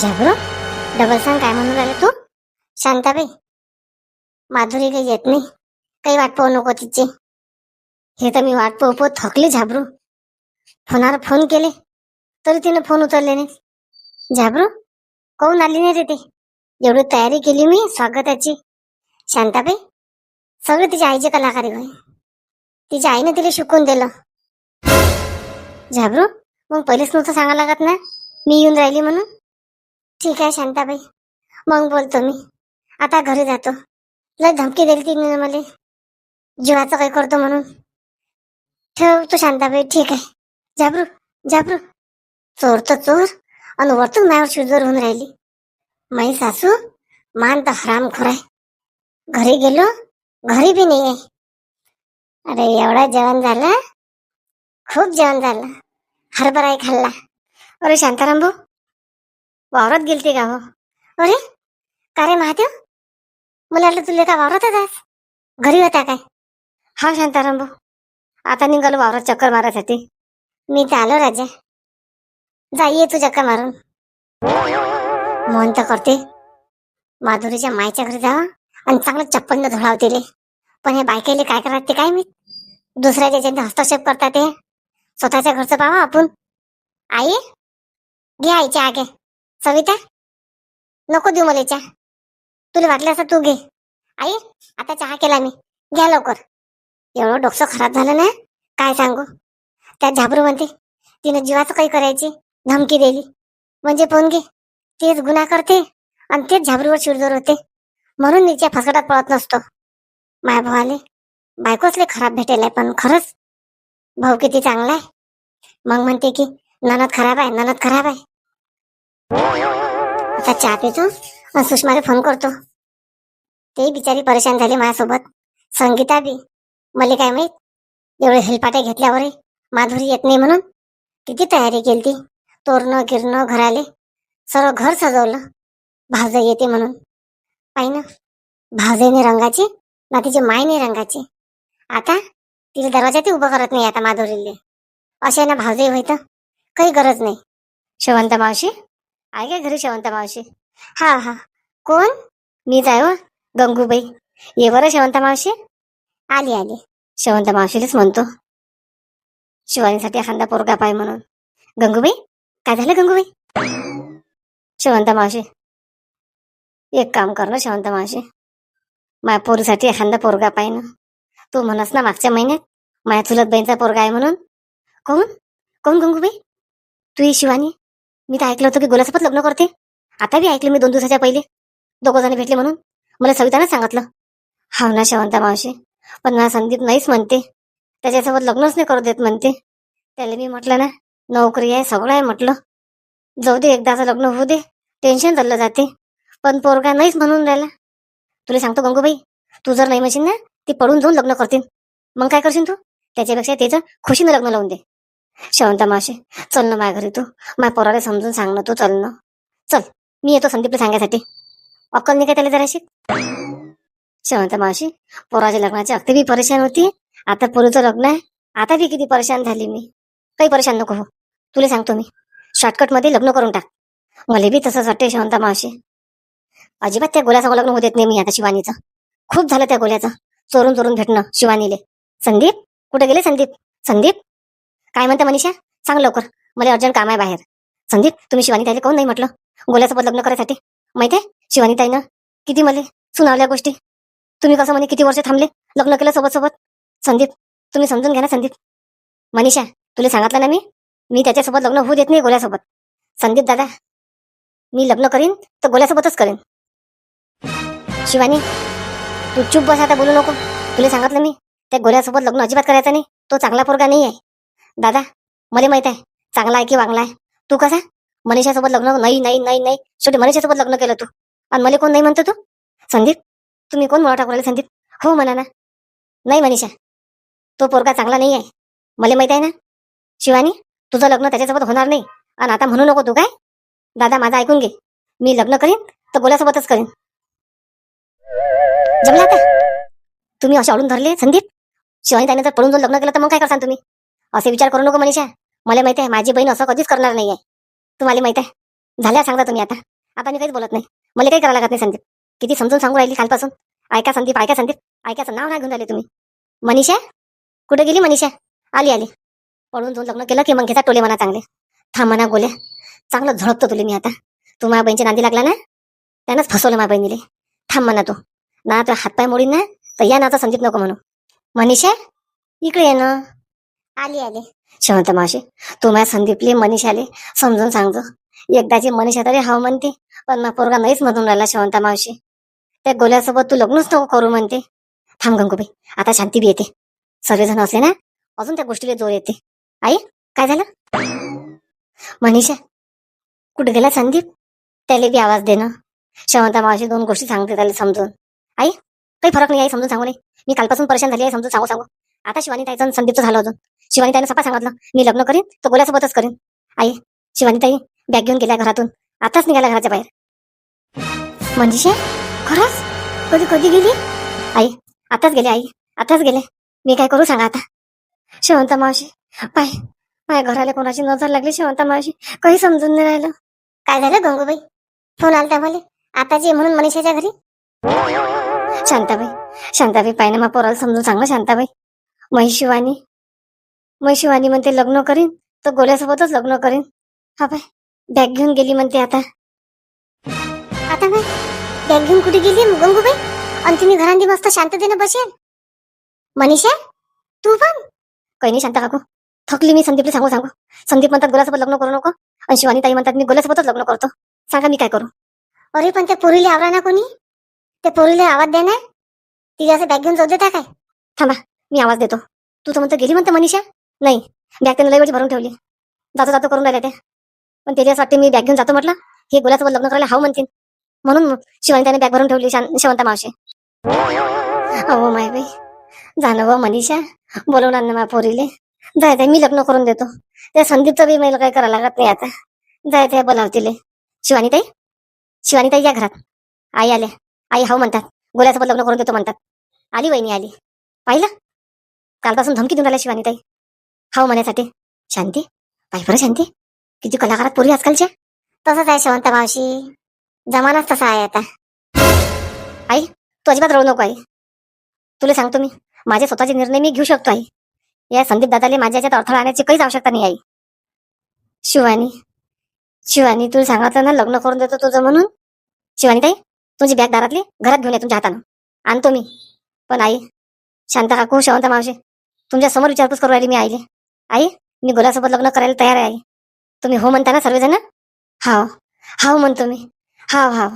झाबरो double सांग काय म्हणून राहिला तू? शांताबाई माधुरी काही येत नाही. काही वाट पाहू नको तिची. हे तर मी वाट पाहू पाहू थकली झाबरू. फोनावर फोन केले तरी तिने फोन उचलले नाही झाबरू कोण आली नाही रे ते? एवढी तयारी केली मी स्वागताची. शांताबाई सगळं तिच्या आईचे कलाकारी होय. तिच्या आईने तिला शिकवून दिलं. झाबरू मग पहिलेच नव्हतं सांगायला लागत ना? मी येऊन राहिली म्हणून? ठीक आहे शांताबाई. मग बोलतो मी. आता घरी जातो. लय धमकी दिली तिने मला. जीवाचं काही करतो म्हणून. ठेव तू शांताबाई. ठीक आहे. जाबरू जाबरू. चोर तर चोर. आणि वरतून माझ्यावर शुजर होऊन राहिली. माई सासू मान तर हराम आहे. घरी गेलो घरी बी नाही आहे अरे एवढा जेवण झालं. खूप जेवण झालं. हरभराही खाल्ला. अरे शांताराम भाऊ वावरात गेलते का हो अरे का रे महादेव? मला वाटलं तुला का वावरातच आहेस. घरी होता काय? हा शांताराम भाऊ. आता निघालो वावरात चक्कर मारायसाठी. मी तर आलो राजा. जा ये तू चक्कर मारून. मोहन तर करते. माधुरीच्या मायच्या घरी जावा आणि चांगलं चप्पल धुळाव तिले पण हे बायकेले काय करतात ते काय मी दुसऱ्याच्या ज्यांनी हस्तक्षेप करतात ते. स्वतःच्या घरचं पाहा आपण. आई? घे आईच्या आगे. सविता नको देऊ मला चहा तुला वाटलं असं तू घे. आई आता चहा केला मी. घ्या लवकर. एवढं डोकसं खराब झालं ना? काय सांगू? त्या झाबरू म्हणते तिनं जीवाचं काही करायची धमकी दिली. म्हणजे पण घे. तेच गुन्हा करते आणि तेच झाबरूवर शिरजोर होते. म्हणून तिच्या फसकटात पळत नसतो. माय भावाले बायकोचले खराब भेटेल आहे पण खरंच भाऊ किती चांगला आहे. मग म्हणते की ननद खराब आहे ननद खराब आहे. आता चहा पितो आणि सुषमाला फोन करतो. ते बिचारी परेशान झाली माझ्यासोबत. संगीता बी मला काय माहीत? एवढे हेलपाटे घेतल्यावर माधुरी येत नाही म्हणून किती तयारी केली ती तोरणं गिरणं घराले सर्व घर सजवलं. भावजा येते म्हणून. पाहि ना भावजाईने रंगाची ना तिची मायने रंगाची. आता तिला ते उभं करत नाही आता माधुरीले. असे ना भावजाई व्हायचं काही गरज नाही. शिवंत मावशी आहे का घरी शेवंत मावशी? हा हा. कोण? मीच आहे हो गंगूबाई. ये बरं शेवंत मावशी? आली आली. शेवंत मावशीलाच म्हणतो. शिवानीसाठी एखादा पोरगा पाय म्हणून. गंगूबाई काय झालं गंगूबाई? शेवंत मावशी. एक काम कर ना शेवंत मावशी. माझ्या पोरीसाठी एखादा पोरगा पाय ना. तू म्हणस ना मागच्या महिन्यात माझ्या चुलत बहिणीचा पोरगा आहे म्हणून. कोण? कोण गंगूबाई? तू ही शिवानी. मी तर ऐकलं होतं की गुलासोबत लग्न करते. आता बी ऐकलं मी दोन दिवसाच्या पहिले. दोघं जण भेटले म्हणून. मला सवितानं सांगितलं. हा ना शेवंता मावशी. पण ना संदीप नाहीच म्हणते. त्याच्यासोबत लग्नच नाही करू देत म्हणते. त्याला मी म्हटलं ना नोकरी आहे सगळं आहे म्हटलं. जाऊ दे एकदाचं लग्न होऊ दे. टेन्शन चाललं जाते. पण पोरगा नाहीच म्हणून राहिला. तुला सांगतो गंगूबाई तू जर नाही म्हणशील ना ती पडून जाऊन लग्न करतील. मग काय करशील तू? त्याच्यापेक्षा त्याचं खुशीनं लग्न लावून दे. शेवंता मावशी चल ना माझ्या घरी तू. माझ्या पोराला समजून सांग ना तू चल ना. चल मी येतो संदीपला सांगायसाठी. अक्कल नाही काय त्याला जराशी. शेवंत मावशी पोराच्या लग्नाची अगदी बी परेशान होती. आता पोरीचं लग्न आहे. आता बी किती परेशान झाली मी. काही परेशान नको हो. तुला सांगतो मी. शॉर्टकटमध्ये लग्न करून टाक. मला बी तसंच वाटते शेवंता मावशी. अजिबात त्या गोल्याचं लग्न होत देत नाही मी आता शिवानीचं. खूप झालं त्या गोल्याचं. चोरून चोरून भेटणं शिवानीले. संदीप कुठे गेले संदीप? संदीप? काय म्हणते मनीषा? सांग लवकर. मला अर्जंट काम आहे बाहेर. संदीप तुम्ही शिवानीताईला कोण नाही म्हटलं? गोल्यासोबत लग्न करायसाठी. माहिती आहे? शिवानी ताईनं किती मला सुनावल्या गोष्टी. तुम्ही कसं म्हणे किती वर्ष थांबले लग्न केलं सोबत सोबत संदीप तुम्ही समजून घ्या ना संदीप. मनीषा तुला सांगितलं ना मी? मी त्याच्यासोबत लग्न होऊ देत नाही गोल्यासोबत. संदीप दादा मी लग्न करीन तर गोल्यासोबतच करेन. शिवानी तू चुप बस आता बोलू नको. तुला सांगितलं मी त्या गोल्यासोबत लग्न अजिबात करायचं नाही. तो चांगला पोरगा नाही आहे दादा मला माहीत आहे चांगला आहे की वांगला आहे? तू कसा? मनीषासोबत लग्न नाही नाही नाही नाही. शेवटी मनीषासोबत लग्न केलं तू. आणि मला कोण नाही म्हणतो तू? संदीप तुम्ही कोण मला टाकू संदीप? हो म्हणा ना. नाही मनीषा तो पोरगा चांगला नाही आहे. मला माहीत आहे ना? शिवानी तुझं लग्न त्याच्यासोबत होणार नाही. आणि आता म्हणू नको तू काय? दादा माझं ऐकून घे. मी लग्न करीन तर गोल्यासोबतच करीन. जमला आता? तुम्ही असे अडून धरले संदीप? शिवानी त्याने जर पळून जाऊन लग्न केलं तर मग काय करसान तुम्ही? असे विचार करू नको मनीषा. मला माहिती आहे माझी बहीण असं कधीच करणार नाही आहे तुम्हाला माहीत आहे. झाल्या सांगता तुम्ही आता. आता मी काहीच बोलत नाही. मला काही करायला लागत नाही संदीप. किती समजून सांगू राहिली कालपासून. ऐका संदीप ऐका संदीप. ऐकायचं नाव नाही घेऊन राहिले तुम्ही. मनीषा? कुठे गेली मनीषा? आली आली. पळून जाऊन लग्न केलं की मग घेता टोले म्हणा चांगले. थांब म्हणा गोल्या. चांगलं झळपतो तुले मी आता. तू माझ्या बहिणीच्या नांदी लागला ना? त्यानंच फसवलं माझ्या बहिणीले. थांब म्हणा तू. ना तुझ्या हातपाय मोडीन ना तर या नाचा संदीप नको म्हणू. मनीषा? इकडे ये ना. आली आली. शेवंत मावशी तू माझ्या संदीपले मनीषाले समजून सांगतो. एकदाची मनीषा तरी हाव म्हणते पण ना पोरगा नाहीच म्हणून राहिला शेवंता मावशी. त्या गोल्यासोबत तू लग्नच नको करू म्हणते. थांब गंगूबाई आता शांती बी येते. सर्वजण असले ना अजून त्या गोष्टीला जोर येते. आई काय झालं? मनीषा कुठे गेला संदीप? त्याला बी आवाज देणं. शेवंता मावशी दोन गोष्टी सांगते त्याला समजून. आई काही फरक नाही आई समजून सांगू नाही मी कालपासून परेशान झाली आहे समजून सांगू सांगू. आता शिवानी ताईचं संदीपचं झालं अजून. शिवानीताईनं सपा सांगितलं मी लग्न करीन तर गोल्यासोबतच करीन. आई शिवानी ताई बॅग घेऊन गेल्या घरातून. आताच निघाल्या घराच्या बाहेर. मंजिशा खरंच? कधी कधी गेली? आई आताच गेले आई आताच गेले. मी काय करू सांगा आता? शेवंता मावशी पाय पाय घराला कोणाची नजर लागली? शेवंता मावशी काही समजून नाही राहिलं. काय झालं गंगूबाई? फोन आलता मला. आताची म्हणून मनीषाच्या घरी. शांताबाई शांताबाई पाहिजे मग पोराला समजून सांग शांताबाई. मै शिवानी मै शिवानी म्हणते लग्न करीन तर गोल्यासोबतच लग्न करीन. हा बाय बॅग घेऊन गेली म्हणते आता. आता काय बॅग घेऊन कुठे गेली गंगूबाई? आणि तुम्ही घरांनी मस्त शांततेने बसेल. मनीषा तू पण? काही नाही शांता काकू थकली मी संदीपला सांगू सांगू. संदीप म्हणतात गोल्यासोबत लग्न करू नको. आणि शिवानी ताई म्हणतात मी गोल्यासोबतच लग्न करतो. सांगा मी काय करू? अरे पण त्या पोरीला आवरा ना कोणी? त्या पोरीला आवाज द्या ना. ती असं बॅग घेऊन जाऊ देता काय? थांबा मी आवाज देतो. तू तर म्हणतो गेली म्हणतो मनीषा. नाही बॅग त्यानं लई भरून ठेवली. जातो जातो करून राहिले ते. पण त्याच्यासाठी वाटते मी बॅग घेऊन जातो म्हटलं हे गोल्यासोबत लग्न करायला हाव म्हणतील. म्हणून शिवानी त्याने बॅग भरून ठेवली शिवंता मावशी. अहो माय बाई. जाणं व मनीषा. बोलवणार ना मा पोरीले. जाय मी लग्न करून देतो. त्या संदीपचं बी मला काही करायला लागत नाही आता. जाय जाय बोलावतीले शिवानी ताई शिवानी ताई या घरात. आई आल्या. आई हाव म्हणतात. गोल्यासोबत लग्न करून देतो म्हणतात. आली वहिनी आली. पाहिलं? कालपासून धमकी देऊन राहिल्या शिवानी ताई हाव म्हणण्यासाठी शांती. पाय बरं शांती. किती कलाकारात पूर्वी आजकालच्या तसंच आहे शेवंता मावशी. जमानाच तसा आहे आता. आई तू अजिबात रडू नको आई. तुला सांगतो मी माझे स्वतःचे निर्णय मी घेऊ शकतो आई. या संदीप दादाले माझ्या याच्यात अडथळा आणण्याची काहीच आवश्यकता नाही आई. शिवानी शिवानी तुला सांगितलं ना लग्न करून देतो तुझं म्हणून. शिवानी ताई तुझी बॅग दारातली घरात घेऊन ये तुमच्या हातानं. आणतो मी. पण आई शांता काकू शेवंता मावशी. तुमच्यासमोर विचारपूस करू राहिली मी आईले. आई मी गुलासोबत लग्न करायला तयार आहे आई. तुम्ही हो म्हणता ना सर्वजण? हाव. हाव म्हणतो मी. हाव हाव.